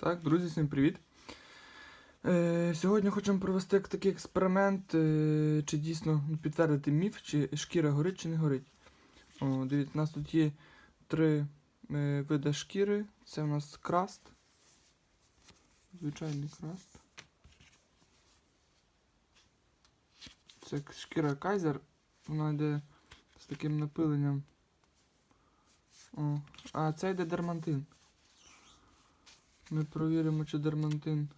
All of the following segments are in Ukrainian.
Так, друзі, всім привіт. Е, сьогодні хочемо провести такий експеримент, е, чи дійсно підтвердити міф, чи шкіра горить, чи не горить. О, дивіться, у нас тут є три е, види шкіри. Це у нас краст. Звичайний краст. Це шкіра кайзер. Вона йде з таким напиленням. О, а це йде дермантин. Ми провіримо, чи дермантин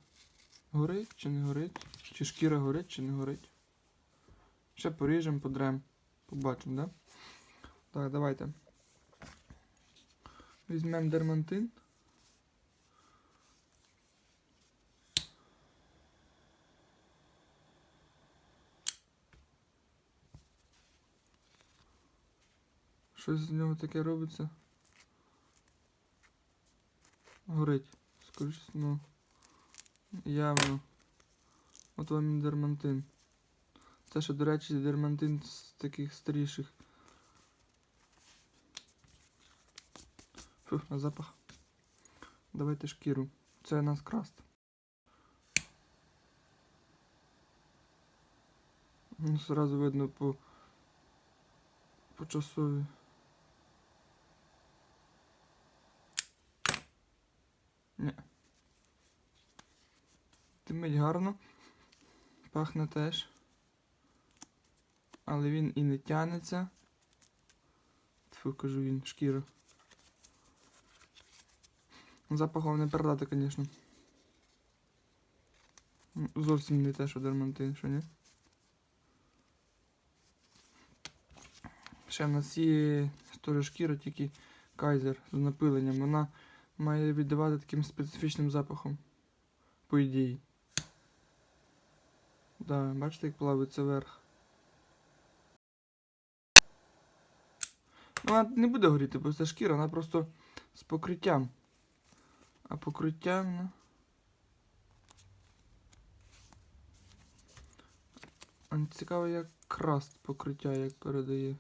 горить, чи не горить, чи шкіра горить, чи не горить. Ще поріжемо, подрем. Побачимо, да? Так, давайте. Візьмемо дермантин. Щось з нього таке робиться. Горить. Скоріше, ну. Явно. От вам і дермантин. Це ще, до речі, дермантин з таких старіших. Фу, а запах. Давайте шкіру. Це нас краст. Ну, Сразу видно по, по часові. Ні. Димить гарно. Пахне теж. Але він і не тянеться. Тьфу, кажу він, шкіра. Запахом не передати, звісно. Ну, Зовсім не те, що дермантин, що ні. Ще в нас є теж шкіра, тільки кайзер з напиленням. Вона має віддавати таким специфічним запахом. По ідеї. Да, бачите, як плавиться вверх. Ну, вона не буде горіти, бо це шкіра, вона просто з покриттям. А покриття вона. А цікаво, як краст покриття як передає.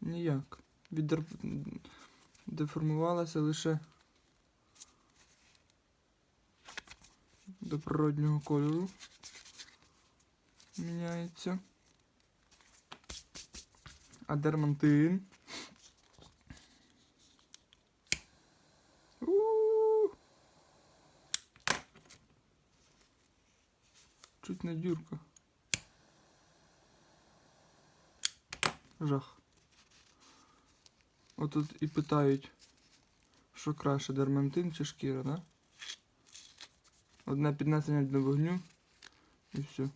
Ніяк. Віддер... Деформувалася лише до природнього кольору. Міняється. А дермантин. Чуть не дюрка. Жах. Отут і питають, що краще, дермантин чи шкіра, да? Одне піднесення до вогню і все.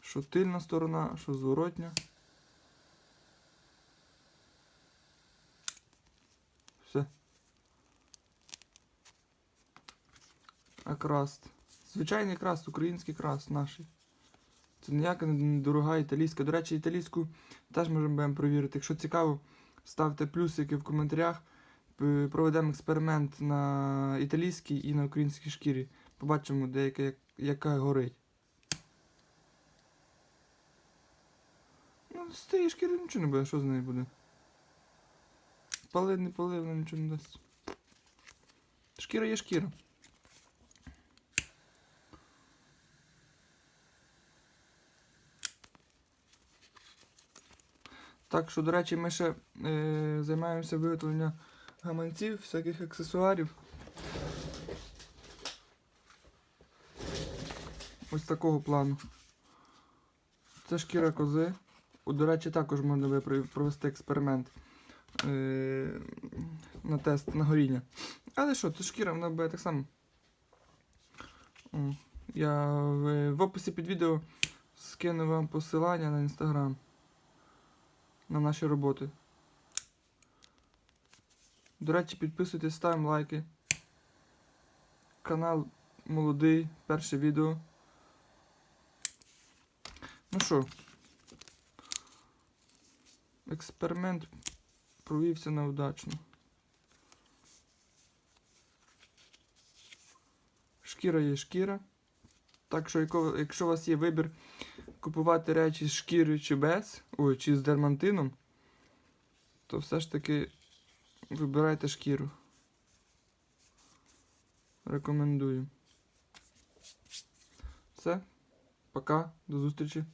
Що тильна сторона, що зворотня. Все. А краст. Звичайний краст, український краст наш. Це ніяка не дорога італійська. До речі, італійську теж можемо провірити. Якщо цікаво, ставте плюсики в коментарях. Проведемо експеримент на італійській і на українській шкірі. Побачимо, де яка, яка горить. Ну, з тієї шкіри нічого не буде, що з нею буде? Пали, не пали, вона нічого не дасть. Шкіра є шкіра. Так що, до речі, ми ще е, займаємося виготовленням гаманців, всяких аксесуарів. Ось такого плану. Це шкіра кози. О, До речі, також можна провести експеримент е, на тест на горіння. Але що, це шкіра, вона буде так само. О, я в, в описі під відео скину вам посилання на інстаграм на наші роботи. До речі, підписуйтесь, ставимо лайки. Канал молодий, перше відео. Ну що, експеримент провівся на удачно. Шкіра є шкіра. Так що, якщо у вас є вибір купувати речі з шкірою чи без, ой, чи з дермантином, то все ж таки вибирайте шкіру. Рекомендую. Все. Пока. До зустрічі.